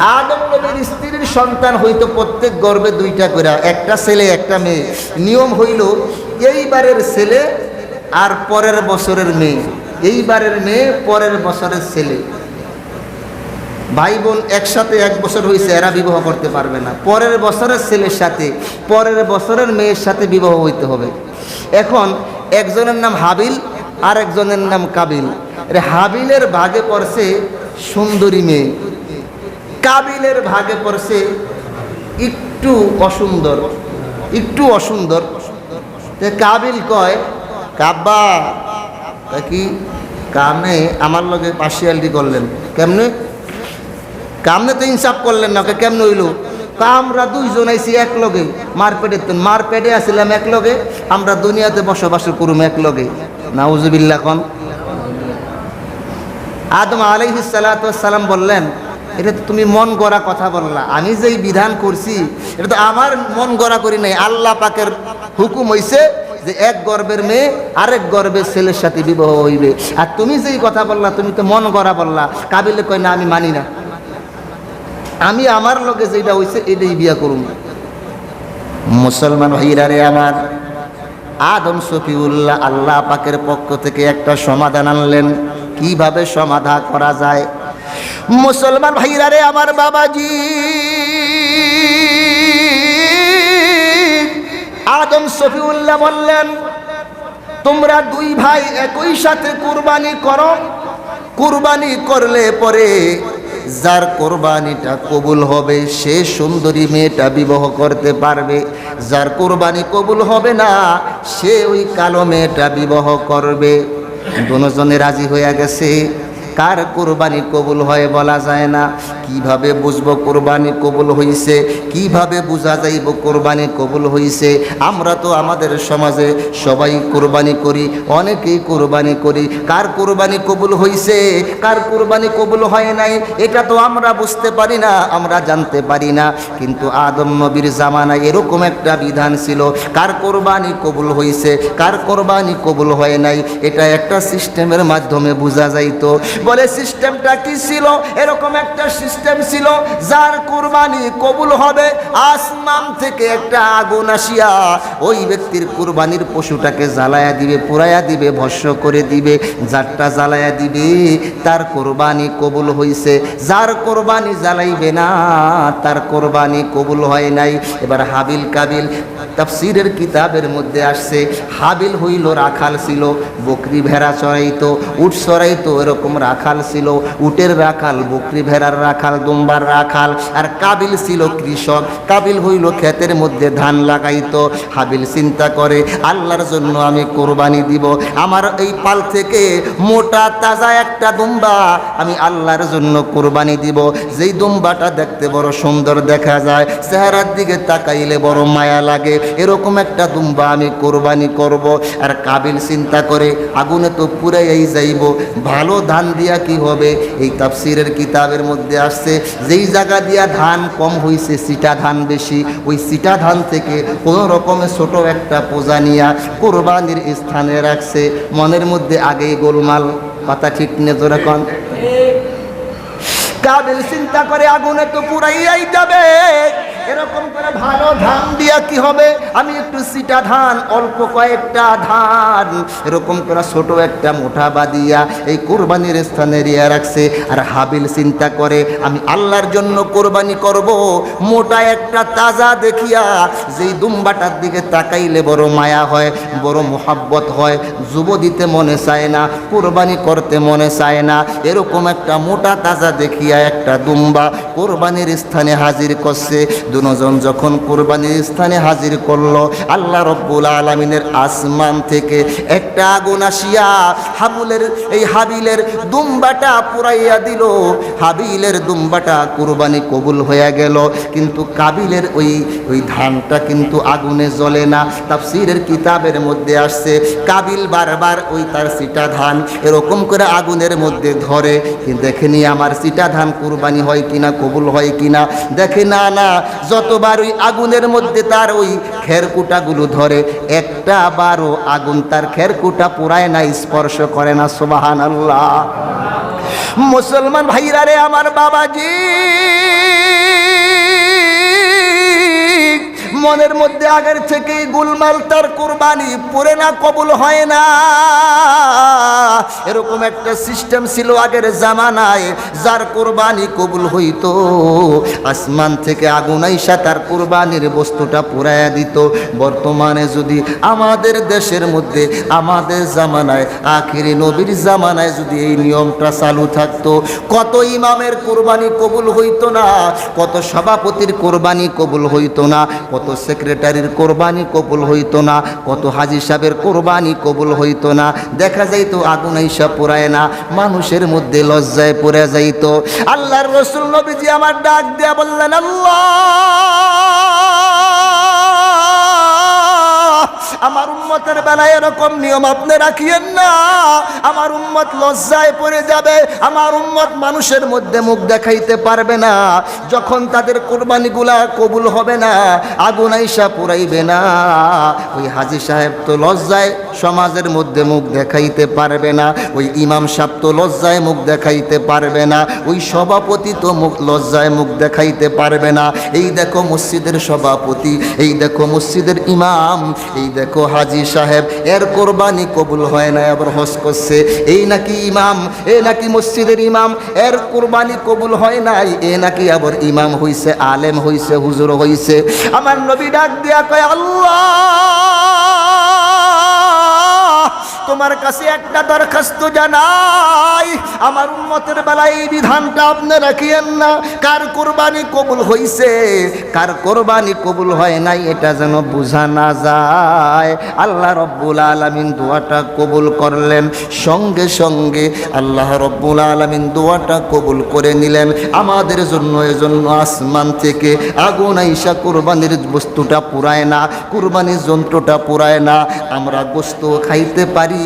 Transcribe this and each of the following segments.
আদম নবীর স্ত্রীর সন্তান হইতো প্রত্যেক গর্বে দুইটা করে একটা ছেলে, একটা মেয়ে। নিয়ম হইল, এইবারের ছেলে আর পরের বছরের মেয়ে। এইবারের মেয়ে, পরের বছরের ছেলে। ভাই বোন একসাথে এক বছর হয়েছে এরা বিবাহ করতে পারবে না। পরের বছরের ছেলের সাথে, পরের বছরের মেয়ের সাথে বিবাহ হইতে হবে। এখন একজনের নাম হাবিল আর একজনের নাম কাবিল। হাবিলের ভাগে পড়ছে সুন্দরী মেয়ে। কাবিলের ভাগে পড়ছে একটু অসুন্দর একটু অসুন্দর। কাবিল কয়, কাব্বা, তা কি কামে আমার লগে পার্সিয়ালিটি করলেন? কেমনে? কামনে তো ইনসাফ করলেন না কেমনে হইল? তা আমরা দুইজন আইছি এক লগে মার পেটে তো মার পেটে আসছিলাম এক লগে আমরা দুনিয়াতে বসবাস করুম এক লগে নাউজুবিল্লা কন আদম আলাইহিস সালাম বললেন এটা তো তুমি মন গড়া কথা বললা আমি যেই বিধান করছি, এটা তো আমার মন গড়া করি নাই। আল্লাহ পাকের হুকুম হইছে যে এক গর্বের মেয়ে আরেক গর্বের ছেলের সাথে বিবাহ হইবে। আর তুমি যেই কথা বললা, তুমি তো মন গড়া বললা। কাবিলে কয়, না, আমি মানি না। আমি আমার লগে যেটা হইছে, এটাই বিয়া করুন মুসলমান ভাইরা রে আমার, আদম সফিউল্লাহ আল্লাহ পাকের পক্ষ থেকে একটা সমাধান আনলেন। কীভাবে সমাধান করা যায়? মুসলমান ভাইরা রে আমার বাবাজি। আদম সফিউল্লাহ বললেন, তোমরা দুই ভাই একই সাথে কুরবানি করো। কুরবানি করলে পরে যার কোরবানিটা কবুল হবে, সে সুন্দরী মেয়েটা বিবাহ করতে পারবে। যার কোরবানি কবুল হবে না, সে ওই কালো মেয়েটা বিবাহ করবে। দুজনে রাজি হয়ে গেছে। কার কোরবানি কবুল হয় বলা যায় না। কীভাবে বুঝব কোরবানি কবুল হইছে? কীভাবে বোঝা যাইব কোরবানি কবুল হইছে? আমরা তো আমাদের সমাজে সবাই কোরবানি করি, অনেকেই কোরবানি করি। কার কোরবানি কবুল হইছে? কার কোরবানি কবুল হয় নাই? এটা তো আমরা বুঝতে পারি না, আমরা জানতে পারি না। কিন্তু আদম নবীর জামানায় এরকম একটা বিধান ছিল, কার কোরবানি কবুল হইছে, কার কোরবানি কবুল হয় নাই? এটা একটা সিস্টেমের মাধ্যমে বোঝা যাইতো। বলে সিস্টেমটা কি ছিল? এরকম একটা সিস্টেম ছিল, যার কোরবানি কবুল হবে আসমান থেকে একটা আগুন আসিয়া ওই ব্যক্তির কোরবানির পশুটাকে জ্বালায়া দিবে পুরাইয়া দিবে ভস্য করে দিবে যারটা জ্বালায়া দিবে, তার কোরবানি কবুল হইছে। যার কোরবানি জ্বালাইবে না, তার কোরবানি কবুল হয় নাই। এবার হাবিল কাবিল তাফসিরের কিতাবের মধ্যে আসছে, হাবিল হইল রাখাল ছিল, বকরি ভেড়া চড়াইতো, উট চড়াইতো, এরকম রাখাল ছিল উটের রাখাল, বকরি ভেড়ার রাখাল, দুম্বার রাখাল, আর কাবিল ছিল কৃষক। কাবিল হইল ক্ষেতের মধ্যে ধান লাগাইতো। হাবিল চিন্তা করে, আল্লাহর জন্য আমি কোরবানি দিব। আমার এই পাল থেকে মোটা তাজা একটা দুম্বা আমি আল্লাহর জন্য কোরবানি দিব। যেই দুম্বাটা দেখতে বড় সুন্দর দেখা যায়, চেহারার দিকে তাকাইলে বড় মায়া লাগে। এরকম একটা দুম্বা আমি কোরবানি করব। আর কাবিল চিন্তা করে, আগুনে তো পুরাই যাইব। ভালো ধান দিয়া কি হবে? এই তাফসিরের কিতাবের মধ্যে আসছে, যেই জায়গা দিয়া ধান কম হইছে, সিটা ধান বেশি, ওই সিটা ধান থেকে কোনো রকমে ছোট একটা পূজা নিয়া কোরবানির স্থানে রাখছে। মনের মধ্যে আগেই গোলমাল, কথা ঠিক নে তোরা কাবিল চিন্তা করে আগুনে তো পুরাইয়াই যাবে? এরকম করে ভালো ধান দিয়া কি হবে? আমি একটু সিটা ধান, অল্প কয়েকটা ধান। এরকম করে ছোট একটা মোটা বাদিয়া এই কোরবানির স্থানে রিয়া রাখছে। আর হাবিল চিন্তা করে, আমি আল্লাহর জন্য কোরবানি করব। মোটা একটা তাজা দেখিয়া যেই দুম্বাটার দিকে তাকাইলে বড় মায়া হয়, বড় মোহাব্বত হয়। যুব দিতে মনে চায় না, কোরবানি করতে মনে চায় না। এরকম একটা মোটা তাজা দেখিয়া একটা দুম্বা কোরবানির স্থানে হাজির করছে। দুজন যখন কোরবানির স্থানে হাজির করল, আল্লাহ রব্বুল আলমিনের আসমান থেকে একটা আগুন আসিয়া হাবুলের, এই হাবিলের দুম্বাটা পুরাইয়া দিল। হাবিলের দুম্বাটা কোরবানি কবুল হয়ে গেল। কিন্তু কাবিলের ওই ওই ধানটা কিন্তু আগুনে জ্বলে না। তাফসিরের কিতাবের মধ্যে আসছে, কাবিল বারবার ওই তার সিটা ধান এরকম করে আগুনের মধ্যে ধরে। দেখেনি আমার সিটা ধান কুরবানি হয় কিনা কবুল হয় কিনা? দেখে না না। যতবার ওই আগুনের মধ্যে তার ওই খেরকুটাগুলো ধরে, একটা বারও আগুন তার খেরকুটা পুরায় না, স্পর্শ করে না সোবাহান আল্লাহ মুসলমান ভাইরা রে, আমার বাবাজি! মনের মধ্যে আগের থেকেই গুলমাল তার কোরবানি পরে না কবুল হয় না। এরকম একটা সিস্টেম ছিল আগের জামানায়, যার কোরবানি কবুল হইতো। আসমান থেকে আগুন আইসা তার কোরবানির বস্তুটা পুরাইয়া দিত। বর্তমানে যদি আমাদের দেশের মধ্যে, আমাদের জামানায়, আখিরি নবীর জামানায় যদি এই নিয়মটা চালু থাকতো, কত ইমামের কোরবানি কবুল হইতো না, কত সভাপতির কোরবানি কবুল হইতো না, কত সেক্রেটারির কোরবানি কবুল হইতো না, কত হাজি সাহেবের কোরবানি কবুল হইতো না। দেখা যাইতো আগুন আইসা পুরায় না, মানুষের মধ্যে লজ্জায় পড়ে যাইতো। আল্লাহর রসুল নবীজি আমার ডাক দিয়া বললেন, আল্লাহ! আমার উম্মতের বেলায় এরকম নিয়ম আপনি রাখিয়েন না। আমার উম্মত লজ্জায় পড়ে যাবে, আমার উম্মত মানুষের মধ্যে মুখ দেখাইতে পারবে না। যখন তাদের কোরবানিগুলা কবুল হবে না, আগুন আইসা পুরাইবে না। ওই হাজি সাহেব তো লজ্জায় সমাজের মধ্যে মুখ দেখাইতে পারবে না, ওই ইমাম সাহেব তো লজ্জায় মুখ দেখাইতে পারবে না, ওই সভাপতি তো মুখ লজ্জায় মুখ দেখাইতে পারবে না। এই দেখো মসজিদের সভাপতি, এই দেখো মসজিদের ইমাম, এই দেখো হাজি সাহেব, এর কোরবানি কবুল হয় না, আবার হস করছে। এই নাকি ইমাম, এ নাকি মসজিদের ইমাম, এর কোরবানি কবুল হয় নাই, এ নাকি আবার ইমাম হইছে, আলেম হইছে, হুজুর হইছে। আমার নবী ডাক দিয়া কয়, আল্লাহ! তোমার কাছে একটা দরখাস্ত জানাই। আমার উন্মতের বেলায় এই বিধানটা আপনি রাখিয়েন না। কার কোরবানি কবুল হইছে, কার কোরবানি কবুল হয় নাই, এটা যেন বোঝা না যায়। আল্লাহ রব্বুল আলমিন দোয়াটা কবুল করলেন। সঙ্গে সঙ্গে আল্লাহ রব্বুল আলমিন দোয়াটা কবুল করে নিলেন। আমাদের জন্য এজন্য আসমান থেকে আগুন আইসা কোরবানির বস্তুটা পুরায় না, কোরবানির যন্ত্রটা পুরায় না। আমরা গোস্ত খাইতে পারি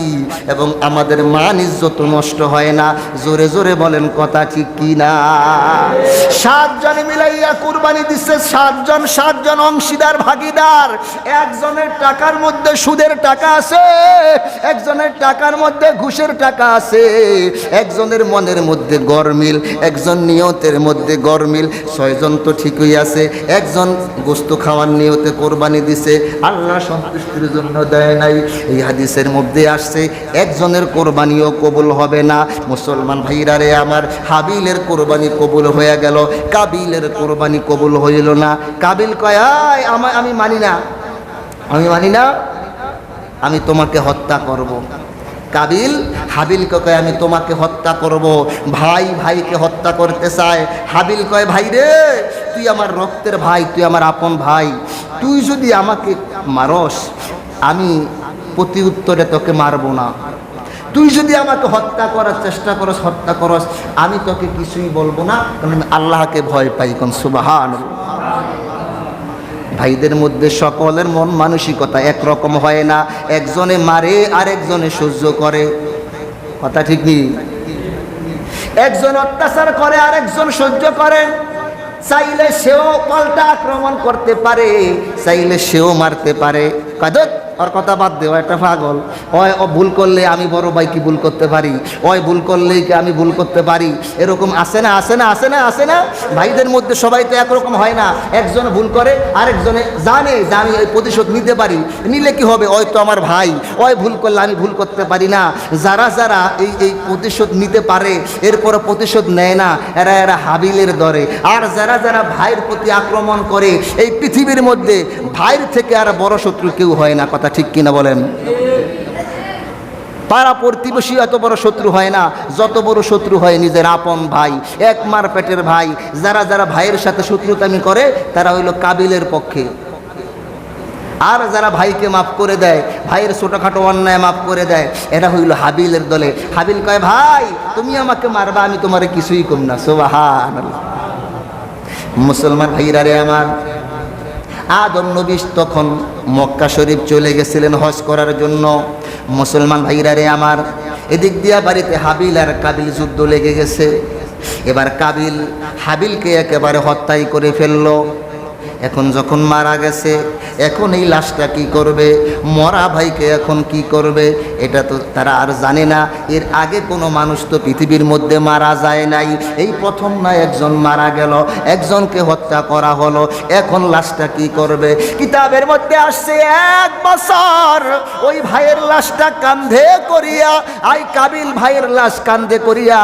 এবং আমাদের মান ইজ্জত নষ্ট হয় না। জোরে জোরে বলেন কথা ঠিক কি না সাতজনে মিলাইয়া কুরবানি দিচ্ছে সাতজন সাতজন অংশীদার, ভাগিদার। একজনের টাকার মধ্যে সুদের টাকা আছে, একজনের টাকার মধ্যে ঘুষের টাকা আছে। একজনের মনের মধ্যে গরমিল, একজন নিয়তের মধ্যে গরমিল। ছয়জন তো ঠিকই আছে, একজন গোস্ত খাওয়ার নিয়তে কোরবানি দিছে। আল্লাহ সন্তুষ্টির জন্য দেয় নাই। এই হাদিসের মধ্যে আসছে একজনের কোরবানিও কবুল হবে না। মুসলমান ভাইরা রে আমার হাবিলের কোরবানি কবুল হয়ে গেল কাবিলের কোরবানি কবুল হইল না। কাবিল কয় "আয়, আমা মানি না। আমি মানি না আমি তোমাকে হত্যা করব। কাবিল হাবিলকে কয় আমি তোমাকে হত্যা করব। ভাই ভাইকে হত্যা করতে চায়। হাবিল কয় ভাই রে তুই আমার রক্তের ভাই তুই আমার আপন ভাই। তুই যদি আমাকে মারস আমি প্রতি উত্তরে তোকে মারবো না। তুই যদি আমাকে হত্যা করার চেষ্টা করস, হত্যা করস, আমি তোকে কিছুই বলব না, কারণ আমি আল্লাহকে ভয় পাই কোন সুবাহান ভাইদের মধ্যে সকলের মন মানসিকতা একরকম হয় না। একজনে মারে আর একজনে সহ্য করে। কথা ঠিক নেই একজন অত্যাচার করে আর একজন সহ্য করে। চাইলে সেও পাল্টা আক্রমণ করতে পারে, চাইলে সেও মারতে পারে। কাদত ওর কথা বাদ দে, ও একটা পাগল। ওই, ও ভুল করলে আমি বড় ভাই কি ভুল করতে পারি? ওই ভুল করলেই কি আমি ভুল করতে পারি? এরকম আসে না আসে না আসে না আসে না? ভাইদের মধ্যে সবাই তো একরকম হয় না। একজন ভুল করে, আরেকজনে জানে যে আমি ওই প্রতিশোধ নিতে পারি। নিলে কি হবে? ওই তো আমার ভাই। ওই ভুল করলে আমি ভুল করতে পারি না। যারা যারা এই এই প্রতিশোধ নিতে পারে এরপরে প্রতিশোধ নেয় না, এরা এরা হাবিলের দরে। আর যারা যারা ভাইয়ের প্রতি আক্রমণ করে, এই পৃথিবীর মধ্যে ভাইয়ের থেকে আর বড় শত্রু কেউ হয় না কথা ঠিক কিনা বলেন? পাড়া প্রতিবেশী এত বড় শত্রু হয় না, যত বড় শত্রু হয় নিজের আপন ভাই, এক মার পেটের ভাই, যারা যারা ভাইয়ের সাথে শত্রুতামি করে, তারা হইল কাবিলের পক্ষে। আর যারা ভাইকে মাফ করে দেয়, ভাইয়ের ছোটোখাটো অন্যায় মাফ করে দেয়, এরা হইল হাবিলের দলে। হাবিল কয়, ভাই, তুমি আমাকে মারবা, আমি তোমার কিছুই কম না। সোবাহান মুসলমান ভাইরা রে আমার আদম নবী তখন মক্কা শরীফ চলে গেছিলেন হজ করার জন্য। মুসলমান ভাইরা রে আমার, এদিক দিয়া বাড়িতে হাবিল আর কাবিল যুদ্ধ লেগে গেছে। এবার কাবিল হাবিলকে একেবারে হত্যাই করে ফেলল। এখন যখন মারা গেছে, এখন এই লাশটা কি করবে? মরা ভাইকে এখন কি করবে? এটা তো তারা আর জানে না। এর আগে কোনো মানুষ তো পৃথিবীর মধ্যে মারা যায় নাই। এই প্রথম না একজন মারা গেল, একজনকে হত্যা করা হলো। এখন লাশটা কি করবে? কিতাবের মধ্যে আসছে এক বছর। ওই ভাইয়ের লাশটা কান্ধে করিয়া, আই কাবিল ভাইয়ের লাশ কান্ধে করিয়া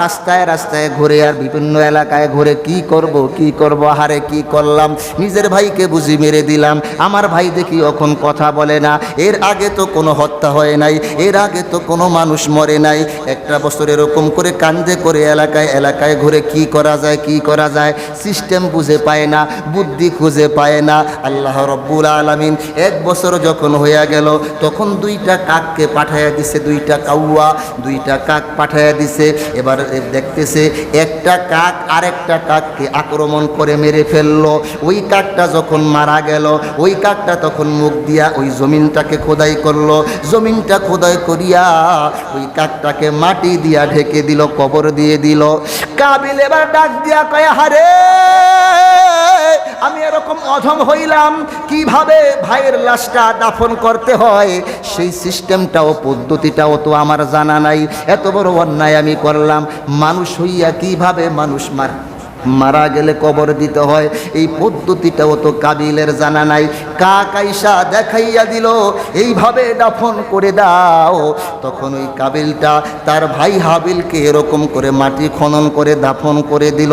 রাস্তায় রাস্তায় ঘুরে আর বিভিন্ন এলাকায় ঘুরে কি করব কি করব হারে কি করলাম? নিজের ভাইকে বুঝি মেরে দিলাম। আমার ভাই দেখি এখন কথা বলে না। এর আগে তো কোনো হত্যা হয় নাই, এর আগে তো কোনো মানুষ মরে নাই। একটা বছর এরকম করে কান্দে করে এলাকায় এলাকায় ঘুরে কি করা যায়, কি করা যায়? সিস্টেম বুঝে পায় না, বুদ্ধি খুঁজে পায় না। আল্লাহ রব্বুল আলমিন এক বছর যখন হইয়া গেল, তখন দুইটা কাককে পাঠাইয়া দিছে, দুইটা কাউয়া, দুইটা কাক পাঠাইয়া দিছে। এবার দেখতেছে একটা কাক আরেকটা কাককে আক্রমণ করে মেরে ফেলল। ওই কাকটা যখন মারা গেল, ওই কাকটা তখন মুখ দিয়া ওই জমিনটাকে খোদাই করল। জমিনটা খোদাই করিয়া ওই কাকটাকে মাটি দিয়া ঢেকে দিল, কবর দিয়ে দিল। কাবিল এবার ডাক দিয়া কয় হারে আমি এরকম অধম হইলাম, কীভাবে ভাইয়ের লাশটা দাফন করতে হয়? সেই সিস্টেমটাও, পদ্ধতিটাও তো আমার জানা নাই। এত বড় অন্যায় আমি করলাম। মানুষ হইয়া কীভাবে মানুষ মার মারা গেলে কবর দিতে হয়। এই পদ্ধতিটাও তো কাবিলের জানা নাই। কাকাইসা দেখাইয়া দিল, এইভাবে দাফন করে দাও। তখন ওই কাবিলটা তার ভাই হাবিলকে এরকম করে মাটি খনন করে দাফন করে দিল।